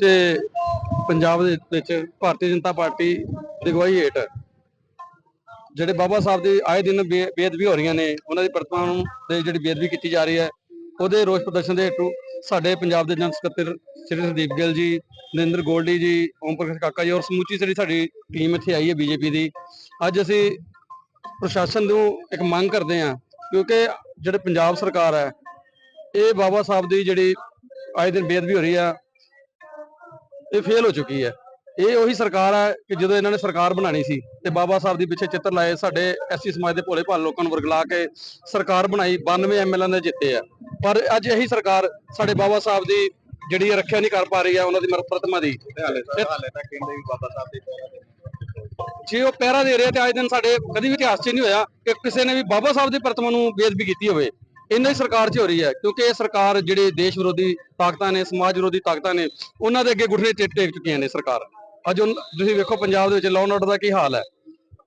ਸਮੁੱਚੇ ਪੰਜਾਬ ਦੇ ਵਿੱਚ ਭਾਰਤੀ ਜਨਤਾ ਪਾਰਟੀ ਦੀ ਅਗਵਾਈ ਹੇਠ ਜਿਹੜੇ ਬਾਬਾ ਸਾਹਿਬ ਦੀ ਆਏ ਦਿਨ ਬੇ- ਬੇਅਦਬੀ ਹੋ ਰਹੀਆਂ ਨੇ, ਉਹਨਾਂ ਦੀ ਪ੍ਰਤਿਮਾ ਨੂੰ ਦੇ ਜਿਹੜੀ ਬੇਅਦਬੀ ਕੀਤੀ ਜਾ ਰਹੀ ਹੈ, ਉਹਦੇ ਰੋਸ ਪ੍ਰਦਰਸ਼ਨ ਦੇ ਹੇਠ ਸਾਡੇ ਪੰਜਾਬ ਦੇ ਜਨ ਸਕੱਤਰ ਸ਼੍ਰੀ ਸੰਦੀਪ ਗਿੱਲ ਜੀ, ਨਰਿੰਦਰ ਗੋਲਡੀ ਜੀ, ਓਮ ਪ੍ਰਕਾਸ਼ ਕਾਕਾ ਜੀ ਔਰ ਸਮੁੱਚੀ ਜਿਹੜੀ ਸਾਡੀ ਟੀਮ ਇੱਥੇ ਆਈ ਹੈ ਬੀਜੇਪੀ ਦੀ, ਅੱਜ ਅਸੀਂ ਪ੍ਰਸ਼ਾਸਨ ਨੂੰ ਇੱਕ ਮੰਗ ਕਰਦੇ ਹਾਂ ਕਿਉਂਕਿ ਜਿਹੜੇ ਪੰਜਾਬ ਸਰਕਾਰ ਹੈ, ਇਹ ਬਾਬਾ ਸਾਹਿਬ ਦੀ ਜਿਹੜੀ ਆਏ ਦਿਨ ਬੇਅਦਬੀ ਹੋ ਰਹੀ ਆ ਇਹ ਫੇਲ ਹੋ ਚੁੱਕੀ ਹੈ। ਇਹ ਉਹੀ ਸਰਕਾਰ ਹੈ ਕਿ ਜਦੋਂ ਇਹਨਾਂ ਨੇ ਸਰਕਾਰ ਬਣਾਣੀ ਸੀ ਤੇ ਬਾਬਾ ਸਾਹਿਬ ਦੀ ਪਿੱਛੇ ਚਿੱਤਰ ਲਾਏ ਸਾਡੇ ਐਸਸੀ ਸਮਾਜ ਦੇ ਭੋਲੇ ਭਾਲੇ ਲੋਕਾਂ ਨੂੰ ਵਰਗਲਾ ਕੇ ਸਰਕਾਰ ਬਣਾਈ 92 ਐਮਐਲਏ ਨੇ ਜਿੱਤੇ ਆ। ਪਰ ਅੱਜ ਇਹੀ ਸਰਕਾਰ ਸਾਡੇ ਬਾਬਾ ਸਾਹਿਬ ਦੀ ਜਿਹੜੀ ਰੱਖਿਆ ਨਹੀਂ ਕਰ ਪਾ ਰਹੀ ਆ ਉਹਨਾਂ ਦੀ ਪ੍ਰਤਿਮਾ ਦੀ। ਹਾਲੇ ਤੱਕ ਹਾਲੇ ਤੱਕ ਕਹਿੰਦੇ ਵੀ ਬਾਬਾ ਸਾਹਿਬ ਦੇ ਪੈਰਾਂ ਦੇ ਜੇ ਉਹ ਪਹਿਰਾ ਦੇ ਰਿਹਾ ਤੇ ਅੱਜ ਦਿਨ ਸਾਡੇ ਕਦੀ ਵੀ ਇਤਿਹਾਸ 'ਚ ਨਹੀਂ ਹੋਇਆ ਕਿ ਕਿਸੇ ਨੇ ਵੀ ਬਾਬਾ ਸਾਹਿਬ ਦੀ ਪ੍ਰਤਿਮਾ ਨੂੰ ਬੇਅਦਬੀ ਕੀਤੀ ਹੋਵੇ। ਇਹਨਾਂ ਦੀ ਸਰਕਾਰ 'ਚ ਹੋ ਰਹੀ ਹੈ, ਕਿਉਂਕਿ ਇਹ ਸਰਕਾਰ ਜਿਹੜੇ ਦੇਸ਼ ਵਿਰੋਧੀ ਤਾਕਤਾਂ ਨੇ, ਸਮਾਜ ਵਿਰੋਧੀ ਤਾਕਤਾਂ ਨੇ, ਉਹਨਾਂ ਦੇ ਅੱਗੇ ਗੁੱਠਣੇ ਟੇਕ ਟੇਕ ਚੁੱਕੀਆਂ ਨੇ ਸਰਕਾਰ। ਅੱਜ ਉਹ- ਤੁਸੀਂ ਵੇਖੋ ਪੰਜਾਬ ਦੇ ਵਿੱਚ ਲਾਅ ਆਰਡਰ ਦਾ ਕੀ ਹਾਲ ਹੈ।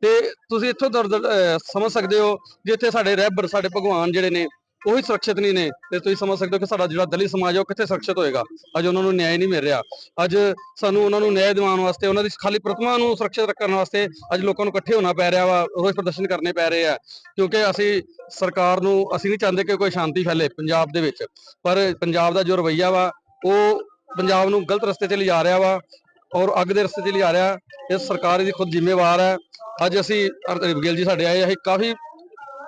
ਤੇ ਤੁਸੀਂ ਇੱਥੋਂ ਦਰਦ ਸਮਝ ਸਕਦੇ ਹੋ, ਜਿੱਥੇ ਸਾਡੇ ਰਹਿਬਰ ਸਾਡੇ ਭਗਵਾਨ ਜਿਹੜੇ ਨੇ ਉਹ ਹੀ ਸੁਰੱਖਿਅਤ ਨਹੀਂ ਨੇ ਤੇ ਤੁਸੀਂ ਸਮਝ ਸਕਦੇ ਹੋ ਕਿ ਸਾਡਾ ਜਿਹੜਾ ਦਲਿਤ ਸਮਾਜ ਹੈ ਉਹ ਕਿੱਥੇ ਸੁਰੱਖਿਅਤ ਹੋਏਗਾ ਅੱਜ ਉਹਨਾਂ ਨੂੰ ਨਿਆਂ ਨਹੀਂ ਮਿਲ ਰਿਹਾ ਅੱਜ ਸਾਨੂੰ ਉਹਨਾਂ ਨੂੰ ਨਿਆਂ ਦਿਵਾਉਣ ਵਾਸਤੇ ਉਹਨਾਂ ਦੀ ਖਾਲੀ ਪ੍ਰਤਿਮਾ ਨੂੰ ਸੁਰੱਖਿਅਤ ਰੱਖਣ ਵਾਸਤੇ ਅੱਜ ਲੋਕਾਂ ਨੂੰ ਇਕੱਠੇ ਹੋਣਾ ਪੈ ਰਿਹਾ ਵਾ ਰੋਸ ਪ੍ਰਦਰਸ਼ਨ ਕਰਨੇ ਪੈ ਰਹੇ ਆ ਕਿਉਂਕਿ ਅਸੀਂ ਸਰਕਾਰ ਨੂੰ ਅਸੀਂ ਨਹੀਂ ਚਾਹੁੰਦੇ ਕਿ ਕੋਈ ਸ਼ਾਂਤੀ ਫੈਲੇ ਪੰਜਾਬ ਦੇ ਵਿੱਚ ਪਰ ਪੰਜਾਬ ਦਾ ਜੋ ਰਵੱਈਆ ਵਾ ਉਹ ਪੰਜਾਬ ਨੂੰ ਗਲਤ ਰਸਤੇ ਤੇ ਲਿਜਾ ਰਿਹਾ ਵਾ ਔਰ ਅੱਗ ਦੇ ਰਸਤੇ ਤੇ ਲਿਜਾ ਰਿਹਾ ਇਹ ਸਰਕਾਰ ਦੀ ਖੁਦ ਜ਼ਿੰਮੇਵਾਰ ਹੈ ਅੱਜ ਅਸੀਂ ਹਰਦੀਪ ਗਿੱਲ ਜੀ ਸਾਡੇ ਆਏ ਅਸੀਂ ਕਾਫੀ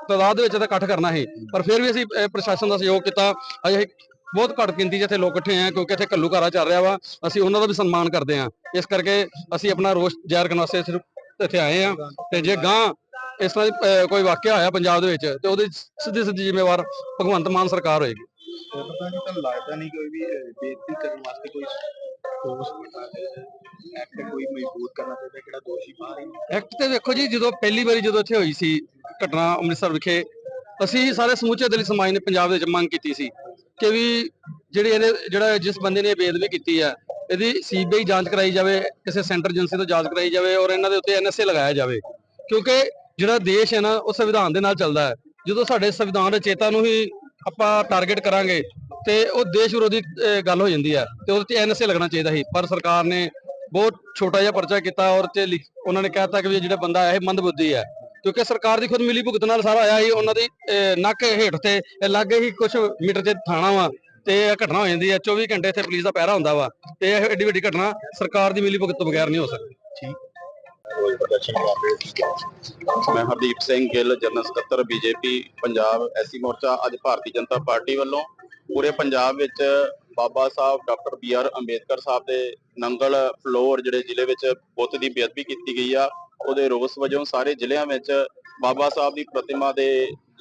ਤਾਦਾਦ ਦੇ ਵਿੱਚ ਤਾਂ ਇਕੱਠ ਕਰਨਾ ਸੀ। ਪਰ ਫਿਰ ਵੀ ਅਸੀਂ ਅਹ, ਪ੍ਰਸ਼ਾਸਨ ਦਾ ਸਹਿਯੋਗ ਕੀਤਾ। ਅੱਜ ਅਸੀਂ ਬਹੁਤ ਘੱਟ ਗਿਣਤੀ 'ਚ ਇੱਥੇ ਲੋਕ ਇਕੱਠੇ ਆ ਕਿਉਂਕਿ ਇੱਥੇ ਘੱਲੂਘਾਰਾ ਚੱਲ ਰਿਹਾ ਵਾ। ਅਸੀਂ ਉਹਨਾਂ ਦਾ ਵੀ ਸਨਮਾਨ ਕਰਦੇ ਆ। ਇਸ ਕਰਕੇ ਅਸੀਂ ਆਪਣਾ ਰੋਸ ਜ਼ਾਹਿਰ ਕਰਨ ਵਾਸਤੇ ਸਿਰਫ ਇੱਥੇ ਆਏ ਆ। ਤੇ ਜੇ ਗਾਂ ਇਸ ਤਰ੍ਹਾਂ ਦੀ, ਅਹ, ਕੋਈ ਵਾਕਿਆ ਹੋਇਆ ਪੰਜਾਬ ਦੇ ਵਿੱਚ ਤੇ ਉਹਦੀ ਸਿੱਧੀ ਸਿੱਧੀ ਜ਼ਿੰਮੇਵਾਰ ਭਗਵੰਤ ਮਾਨ ਸਰਕਾਰ ਹੋਏਗੀ। ਪਤਾ ਨਹੀਂ ਤੁਹਾਨੂੰ ਲੱਗਦਾ ਨਹੀਂ ਕੋਈ ਵੀ ਬੇਇੱਜ਼ਤੀ ਕਰਨ ਵਾਸਤੇ ਕੋਈ ਠੋਸ ਐਕਟ ਕੋਈ ਮਜ਼ਬੂਤ ਕਰਨਾ ਚਾਹੀਦਾ ਕਿਹੜਾ ਦੋਸ਼ੀ ਬਾਹਰ ਹੀ ਐਕਟ ਤੇ ਵੇਖੋ ਜੀ, ਜਦੋਂ ਪਹਿਲੀ ਵਾਰੀ ਜਦੋਂ ਇੱਥੇ ਹੋਈ ਸੀ ਘਟਨਾ ਅੰਮ੍ਰਿਤਸਰ ਵਿਖੇ, ਅਸੀਂ ਸਾਰੇ ਸਮੁੱਚੇ ਦਲਿਤ ਸਮਾਜ ਨੇ ਪੰਜਾਬ ਦੇ ਵਿੱਚ ਮੰਗ ਕੀਤੀ ਸੀ ਕਿ ਵੀ ਜਿਹੜੇ ਇਹਨੇ, ਜਿਹੜਾ ਜਿਸ ਬੰਦੇ ਨੇ ਬੇਦਬੀ ਕੀਤੀ ਹੈ, ਇਹਦੀ ਸੀਬੀਆਈ ਜਾਂਚ ਕਰਾਈ ਜਾਵੇ, ਕਿਸੇ ਸੈਂਟਰ ਏਜੰਸੀ ਤੋਂ ਜਾਂਚ ਕਰਾਈ ਜਾਵੇ ਔਰ ਇਹਨਾਂ ਦੇ ਉੱਤੇ ਐਨਐਸਏ ਲਗਾਇਆ ਜਾਵੇ। ਕਿਉਂਕਿ ਜਿਹੜਾ ਦੇਸ਼ ਹੈ ਨਾ, ਉਹ ਸੰਵਿਧਾਨ ਦੇ ਨਾਲ ਚੱਲਦਾ ਹੈ। ਜਦੋਂ ਸਾਡੇ ਸੰਵਿਧਾਨ ਰਚੇਤਾ ਨੂੰ ਹੀ ਆਪਾਂ ਟਾਰਗੇਟ ਕਰਾਂਗੇ ਤੇ ਉਹ ਦੇਸ਼ ਵਿਰੋਧੀ ਅਹ, ਗੱਲ ਹੋ ਜਾਂਦੀ ਹੈ ਤੇ ਉਹਦੇ ਤੇ ਐਨਐਸਏ ਲੱਗਣਾ ਚਾਹੀਦਾ ਸੀ। ਪਰ ਸਰਕਾਰ ਨੇ ਬਹੁਤ ਛੋਟਾ ਜਿਹਾ ਪਰਚਾ ਕੀਤਾ ਔਰ ਤੇ ਉਹਨਾਂ ਨੇ ਕਹਿਤਾ ਕਿ ਵੀ ਇਹ ਜਿਹੜਾ ਬੰਦਾ ਹੈ ਇਹ ਮੰਦਬੁੱਧੀ ਹੈ। ਕਿਉਂਕਿ ਸਰਕਾਰ ਦੀ ਖੁਦ ਮਿਲੀ ਭੁਗਤ ਨਾਲ ਸਾਰਾ ਆਇਆ ਸੀ ਉਹਨਾਂ ਦੀ ਨੱਕ ਹੇਠ ਤੇ ਇਹ ਲਾਗੇ ਹੀ ਕੁਝ ਮੀਟਰ ਤੇ ਥਾਣਾ ਵਾ ਤੇ ਇਹ ਘਟਨਾ ਹੋ ਜਾਂਦੀ ਹੈ 24 ਘੰਟੇ ਇੱਥੇ ਪੁਲਿਸ ਦਾ ਪਹਿਰਾ ਹੁੰਦਾ ਵਾ ਤੇ ਇਹ ਏਡੀ ਵੱਡੀ ਘਟਨਾ ਸਰਕਾਰ ਦੀ ਮਿਲੀ ਭੁਗਤ ਤੋਂ ਬਗੈਰ ਨਹੀਂ ਹੋ ਸਕਦੀ। ਕੋਈ ਪ੍ਰਦਰਸ਼ਨ ਕਰ ਰਹੇ ਸੀ ਮੈਂ ਹਰਦੀਪ ਸਿੰਘ ਗਿੱਲ, ਜਨਰਲ ਸਕੱਤਰ, ਬੀਜੇਪੀ, ਪੰਜਾਬ ਐਸੀ ਮੋਰਚਾ, ਅੱਜ ਭਾਰਤੀ ਜਨਤਾ ਪਾਰਟੀ ਵੱਲੋਂ ਪੂਰੇ ਪੰਜਾਬ ਵਿੱਚ Baba Saheb, doctor B R Ambedkar Saheb ਦੇ ਨੰਗਲ ਫਲੋਰ, ਜਿਹੜੇ ਜ਼ਿਲ੍ਹੇ ਵਿੱਚ ਬੁੱਤ ਦੀ ਬੇਅਦਬੀ ਕੀਤੀ ਗਈ ਆ, ਉਹਦੇ ਰੋਸ ਵਜੋਂ ਸਾਰੇ ਜ਼ਿਲ੍ਹਿਆਂ ਵਿੱਚ ਬਾਬਾ ਸਾਹਿਬ ਦੀ ਪ੍ਰਤਿਮਾ ਦੇ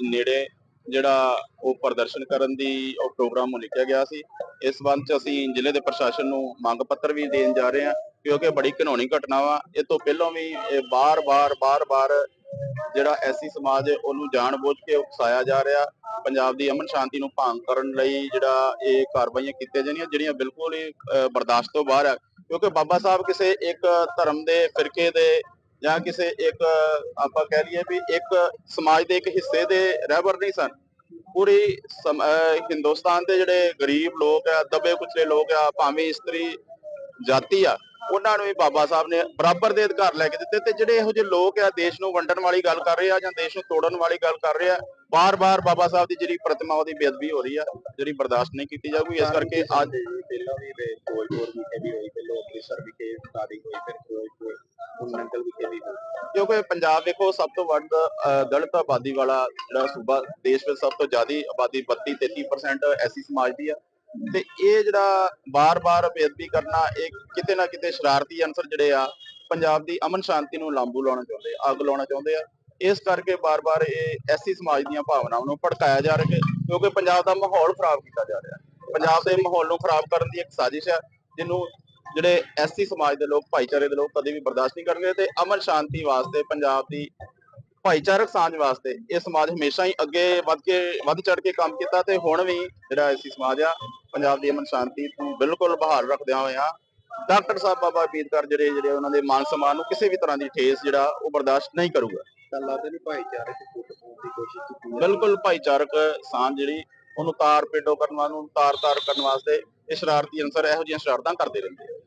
ਨੇੜੇ ਜਿਹੜਾ ਉਹ ਪ੍ਰਦਰਸ਼ਨ ਕਰਨ ਦੀ ਉਹ ਪ੍ਰੋਗਰਾਮ ਲਿਖਿਆ ਗਿਆ ਸੀ। ਇਸ ਸੰਬੰਧ ਚ ਅਸੀਂ ਜ਼ਿਲ੍ਹੇ ਦੇ ਪ੍ਰਸ਼ਾਸਨ ਨੂੰ ਮੰਗ ਪੱਤਰ ਵੀ ਦੇਣ ਜਾ ਰਹੇ ਹਾਂ ਕਿਉਂਕਿ ਬੜੀ ਘਿਨੌਣੀ ਘਟਨਾ ਵਾ। ਇਹ ਤੋਂ ਪਹਿਲਾਂ ਵੀ ਬਾਰ-ਬਾਰ ਬਾਰ-ਬਾਰ ਜਿਹੜਾ ਐਸੀ ਸਮਾਜ ਹੈ, ਉਹਨੂੰ ਜਾਣਬੁੱਝ ਕੇ ਉਕਸਾਇਆ ਜਾ ਰਿਹਾ। ਪੰਜਾਬ ਦੀ ਅਮਨ ਸ਼ਾਂਤੀ ਨੂੰ ਭੰਗ ਕਰਨ ਲਈ ਜਿਹੜਾ ਇਹ ਕਾਰਵਾਈਆਂ ਕੀਤੀਆਂ ਜਾਂਦੀਆਂ ਜਿਹੜੀਆਂ ਬਿਲਕੁਲ ਹੀ ਬਰਦਾਸ਼ਤ ਤੋਂ ਬਾਹਰ ਹੈ ਕਿਉਂਕਿ ਬਾਬਾ ਸਾਹਿਬ ਕਿਸੇ ਇੱਕ ਧਰਮ ਦੇ ਫਿਰਕੇ ਦੇ ਜਾਂ ਕਿਸੇ ਇੱਕ ਆਪਾਂ ਕਹਿ ਲਈਏ ਵੀ ਇੱਕ ਸਮਾਜ ਦੇ ਇੱਕ ਹਿੱਸੇ ਦੇ ਰਹਿਬਰ ਨਹੀਂ ਸਨ ਪੂਰੀ ਹਿੰਦੁਸਤਾਨ ਦੇ ਜਿਹੜੇ ਗਰੀਬ ਲੋਕ ਆ ਦਬੇ ਕੁਚਲੇ ਲੋਕ ਆ ਭਾਵੇਂ ਇਸਤਰੀ ਜਾਤੀ ਆ ਉਹਨਾਂ ਨੂੰ ਵੀ ਬਾਬਾ ਸਾਹਿਬ ਨੇ ਬਰਾਬਰ ਦੇ ਅਧਿਕਾਰ ਲੈ ਕੇ ਦਿੱਤੇ ਤੇ ਜਿਹੜੇ ਇਹੋ ਜਿਹੇ ਲੋਕ ਆ ਦੇਸ਼ ਨੂੰ ਵੰਡਣ ਵਾਲੀ ਗੱਲ ਕਰ ਰਹੇ ਆ ਜਾਂ ਦੇਸ਼ ਨੂੰ ਤੋੜਨ ਵਾਲੀ ਗੱਲ ਕਰ ਰਹੇ ਆ ਬਾਰ-ਬਾਰ ਬਾਬਾ ਸਾਹਿਬ ਦੀ ਜਿਹੜੀ ਪ੍ਰਤਿਮਾ ਉਹਦੀ ਬੇਅਦਬੀ ਹੋ ਰਹੀ ਆ ਜਿਹੜੀ ਬਰਦਾਸ਼ਤ ਨਹੀਂ ਕੀਤੀ ਜਾਊਗੀ ਇਸ ਕਰਕੇ ਅੱਜ ਪਹਿਲਾਂ ਵੀ ਵੇ ਫਿਰੋਜ਼ਪੁਰ ਵਿਖੇ ਵੀ ਹੋਈ ਪਹਿਲਾਂ ਅੰਮ੍ਰਿਤਸਰ ਵਿਖੇ ਸਟਾਰਟਿੰਗ ਹੋਈ ਫਿਰ ਫਿਰੋਜ਼ਪੁਰ ਹੁਣ ਵਿਖੇ ਵੀ ਕਿਉਂਕਿ ਪੰਜਾਬ ਦੇਖੋ ਸਭ ਤੋਂ ਵੱਧ ਦਲਿਤ ਆਬਾਦੀ ਵਾਲਾ ਜਿਹੜਾ ਸੂਬਾ ਦੇਸ਼ ਵਿੱਚ ਸਭ ਤੋਂ ਜ਼ਿਆਦਾ ਆਬਾਦੀ 32 33% ਐਸੀ ਸਮਾਜ ਦੀ ਆ। ਤੇ ਇਹ ਜਿਹੜਾ ਬਾਰ-ਬਾਰ ਬੇਅਦਬੀ ਕਰਨਾ, ਇਹ ਕਿਤੇ ਨਾ ਕਿਤੇ ਸ਼ਰਾਰਤੀ ਅਨਸਰ ਜਿਹੜੇ ਆ, ਪੰਜਾਬ ਦੀ ਅਮਨ ਸ਼ਾਂਤੀ ਨੂੰ ਲਾਂਬੂ ਲਾਉਣਾ ਚਾਹੁੰਦੇ ਆ, ਅੱਗ ਲਾਉਣਾ ਚਾਹੁੰਦੇ ਆ। ਇਸ ਕਰਕੇ ਬਾਰ-ਬਾਰ ਇਹ ਐਸੀ ਸਮਾਜ ਦੀਆਂ ਭਾਵਨਾਵਾਂ ਨੂੰ ਭੜਕਾਇਆ ਜਾ ਰਿਹਾ ਕਿਉਂਕਿ ਪੰਜਾਬ ਦਾ ਮਾਹੌਲ ਖਰਾਬ ਕੀਤਾ ਜਾ ਰਿਹਾ ਪੰਜਾਬ ਦੇ ਮਾਹੌਲ ਨੂੰ ਖਰਾਬ ਕਰਨ ਦੀ ਇੱਕ ਸਾਜ਼ਿਸ਼ ਹੈ, ਜਿਹਨੂੰ ਜਿਹੜੇ ਐਸੀ ਸਮਾਜ ਦੇ ਲੋਕ ਭਾਈਚਾਰੇ ਦੇ ਲੋਕ ਕਦੇ ਵੀ ਬਰਦਾਸ਼ਤ ਨਹੀਂ ਕਰਨਗੇ ਤੇ ਅਮਨ ਸ਼ਾਂਤੀ ਵਾਸਤੇ ਪੰਜਾਬ ਦੀ ਭਾਈਚਾਰਕ ਸਾਂਝ ਵਾਸਤੇ ਇਹ ਸਮਾਜ ਹਮੇਸ਼ਾ ਹੀ ਅੱਗੇ ਵੱਧ ਕੇ ਵੱਧ ਚੜ ਕੇ ਕੰਮ ਕੀਤਾ ਤੇ ਹੁਣ ਵੀ ਜਿਹੜਾ ਐਸੀ ਸਮਾਜ ਆ ਪੰਜਾਬ ਦੀ ਅਮਨ ਸ਼ਾਂਤੀ ਨੂੰ ਬਿਲਕੁਲ ਬਹਾਲ ਰੱਖਦਿਆਂ ਹੋਇਆਂ ਡਾਕਟਰ ਸਾਹਿਬ ਬਾਬਾ ਅੰਬੇਦਕਰ ਜਿਹੜੇ ਜਿਹੜੇ ਉਹਨਾਂ ਦੇ ਮਾਨ ਸਨਮਾਨ ਨੂੰ ਕਿਸੇ ਵੀ ਤਰ੍ਹਾਂ ਦੀ ਠੇਸ ਜਿਹੜਾ ਉਹ ਬਰਦਾਸ਼ਤ ਨਹੀਂ ਕਰੂਗਾ ਨਹੀਂ ਫੁੱਟ ਪਾਉਣ ਦੀ ਕੋਸ਼ਿਸ਼ ਕੀਤੀ। ਬਿਲਕੁਲ ਭਾਈਚਾਰਕ ਸਾਂਝ ਜਿਹੜੀ ਉਹਨੂੰ ਤਾਰ ਪੇਡੋ ਕਰਨ ਵਾਲ ਨੂੰ ਤਾਰ ਤਾਰ ਕਰਨ ਵਾਸਤੇ ਇਹ ਸ਼ਰਾਰਤੀ ਅਨਸਰ ਇਹੋ ਜਿਹੀਆਂ ਸ਼ਰਾਰਤਾਂ ਕਰਦੇ ਰਹਿੰਦੇ ਆ।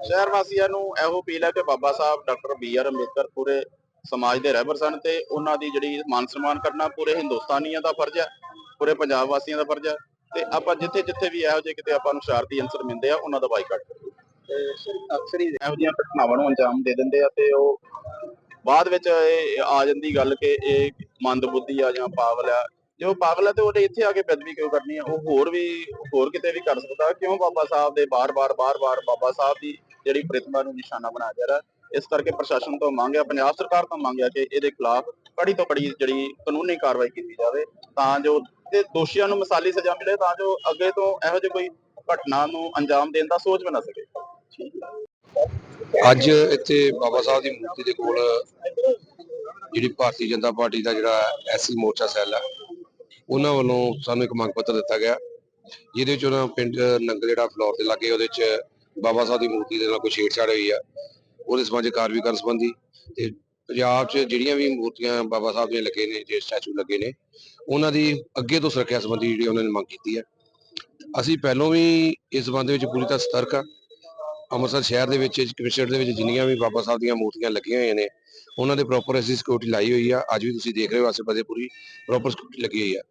ਸ਼ਹਿਰ ਵਾਸੀ ਵਾਸੀਆਂ ਨੂੰ ਇਹੋ ਅਪੀਲ ਹੈ ਕਿ Baba Saheb doctor B R Ambedkar ਪੂਰੇ ਸਮਾਜ ਦੇ ਰਹਿਬਰ ਸਨ ਤੇ ਉਹਨਾਂ ਦੀ ਜਿਹੜੀ ਮਾਨ ਸਨਮਾਨ ਕਰਨਾ ਪੂਰੇ ਹਿੰਦੁਸਤਾਨੀਆਂ ਦਾ ਫਰਜ਼ ਹੈ ਪੂਰੇ ਪੰਜਾਬ ਵਾਸੀਆਂ ਦਾ ਫਰਜ਼ ਹੈ ਤੇ ਆਪਾਂ ਜਿੱਥੇ ਜਿੱਥੇ ਵੀ ਇਹੋ ਜਿਹੇ ਕਿਤੇ ਆਪਾਂ ਨੂੰ ਸ਼ਰਾਰਤੀ ਅੰਸਰ ਮਿਲਦੇ ਆ ਉਹਨਾਂ ਦਾ ਬਾਈਕਾਟ ਸਰ ਅਕਸਰ ਹੀ ਇਹੋ ਜਿਹੀਆਂ ਘਟਨਾਵਾਂ ਨੂੰ ਅੰਜਾਮ ਦੇ ਦਿੰਦੇ ਆ ਤੇ ਉਹ ਬਾਅਦ ਵਿੱਚ ਇਹ ਆ ਜਾਂਦੀ ਗੱਲ ਕਿ ਇਹ ਮੰਦਬੁੱਧੀ ਆ ਜਾਂ ਪਾਗਲ ਆ ਜੇ ਉਹ ਪਾਗਲ ਹੈ ਤੇ ਉਹਦੇ ਇੱਥੇ ਆ ਕੇ ਬੇਦਬੀ ਕਿਉਂ ਕਰਨੀ ਹੈ ਉਹ ਹੋਰ ਵੀ, ਹੋਰ ਕਿਤੇ ਵੀ ਕਰ ਸਕਦਾ। ਕਿਉਂ ਬਾਬਾ ਸਾਹਿਬ ਦੇ ਬਾਰ-ਬਾਰ ਬਾਰ-ਬਾਰ ਬਾਬਾ ਸਾਹਿਬ ਦੀ ਜਿਹੜੀ ਪ੍ਰਤਿਮਾ ਨੂੰ ਨਿਸ਼ਾਨਾ ਬਣਾਇਆ ਜਾ ਰਿਹਾ? ਇਸ ਕਰਕੇ ਪ੍ਰਸ਼ਾਸਨ ਤੋਂ ਮੰਗ ਪੰਜਾਬ ਸਰਕਾਰ ਤੋਂ ਮੰਗ ਕਿ ਇਹਦੇ ਖਿਲਾਫ ਕੜੀ ਤੋਂ ਕੜੀ ਜਿਹੜੀ ਕਾਨੂੰਨੀ ਕਾਰਵਾਈ ਕੀਤੀ ਜਾਵੇ, ਤਾਂ ਜੋ ਤੇ ਦੋਸ਼ੀਆਂ ਨੂੰ ਮਿਸਾਲੀ ਸਜ਼ਾ ਮਿਲੇ, ਤਾਂ ਜੋ ਅੱਗੇ ਤੋਂ ਇਹੋ ਜਿਹੀ ਕੋਈ ਘਟਨਾ ਨੂੰ ਅੰਜਾਮ ਦੇਣ ਦਾ ਸੋਚ ਬਣਾ ਸਕੇ। ਅੱਜ ਇੱਥੇ ਬਾਬਾ ਸਾਹਿਬ ਦੀ ਮੂਰਤੀ ਦੇ ਕੋਲ ਜਿਹੜੀ ਭਾਰਤੀ ਜਨਤਾ ਪਾਰਟੀ ਦਾ ਜਿਹੜਾ ਐਸਸੀ ਮੋਰਚਾ ਸੈੱਲ ਆ ਉਹਨਾਂ ਵੱਲੋਂ ਸਾਨੂੰ ਇੱਕ ਮੰਗ ਪੱਤਰ ਦਿੱਤਾ ਗਿਆ, ਜਿਹਦੇ ਵਿੱਚ ਉਹਨਾਂ ਪਿੰਡ ਨੰਗਲ ਜਿਹੜਾ ਫਲੋਰ ਦੇ ਲਾਗੇ ਉਹਦੇ ਵਿੱਚ ਬਾਬਾ ਸਾਹਿਬ ਦੀ ਮੂਰਤੀ ਦੇ ਨਾਲ ਕੋਈ ਛੇੜਛਾੜ ਹੋਈ ਆ। ਉਹਦੇ ਸਮਾਜਿਕ ਕਾਰਵਾਈ ਕਰਨ ਸੰਬੰਧੀ ਤੇ ਪੰਜਾਬ 'ਚ ਜਿਹੜੀਆਂ ਵੀ ਮੂਰਤੀਆਂ ਬਾਬਾ ਸਾਹਿਬ ਦੀਆਂ ਲੱਗੇ ਨੇ, ਜੇ ਸਟੈਚੂ ਲੱਗੇ ਨੇ, ਉਹਨਾਂ ਦੀ ਅੱਗੇ ਤੋਂ ਸੁਰੱਖਿਆ ਸੰਬੰਧੀ ਜਿਹੜੀ ਉਹਨਾਂ ਨੇ ਮੰਗ ਕੀਤੀ ਹੈ ਅਸੀਂ ਪਹਿਲਾਂ ਵੀ ਇਸ ਸੰਬੰਧ ਵਿੱਚ ਪੂਰੀ ਤਰ੍ਹਾਂ ਸਤਰਕ ਆ। ਅੰਮ੍ਰਿਤਸਰ ਸ਼ਹਿਰ ਦੇ ਵਿੱਚ, ਕਮਿਸ਼ਨਰ ਦੇ ਵਿੱਚ ਜਿੰਨੀਆਂ ਵੀ ਬਾਬਾ ਸਾਹਿਬ ਦੀਆਂ ਮੂਰਤੀਆਂ ਲੱਗੀਆਂ ਹੋਈਆਂ ਨੇ ਉਹਨਾਂ ਦੇ ਪ੍ਰੋਪਰ ਅਸੀਂ ਸਿਕਿਉਰਿਟੀ ਲਾਈ ਹੋਈ ਆ। ਅੱਜ ਵੀ ਤੁਸੀਂ ਦੇਖ ਰਹੇ ਹੋ, ਆਸੇ ਪਾਸੇ ਪੂਰੀ ਪ੍ਰੋਪਰ ਸਿਕਿਉਰਿਟੀ ਲੱਗੀ ਹੋਈ ਆ।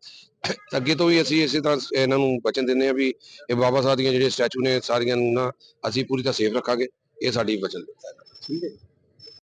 ਅੱਗੇ ਤੋਂ ਵੀ ਅਸੀਂ ਇਸੇ ਤਰ੍ਹਾਂ ਇਹਨਾਂ ਨੂੰ ਬਚਨ ਦਿੰਦੇ ਆ ਵੀ ਇਹ ਬਾਬਾ ਸਾਹਿਬ ਦੀਆਂ ਜਿਹੜੇ ਸਟੈਚੂ ਨੇ ਸਾਰੀਆਂ ਨੂੰ ਨਾ ਅਸੀਂ ਪੂਰੀ ਤਰ੍ਹਾਂ ਸੇਫ ਰੱਖਾਂਗੇ। ਇਹ ਸਾਡੀ ਬਚਨ ਠੀਕ ਹੈ।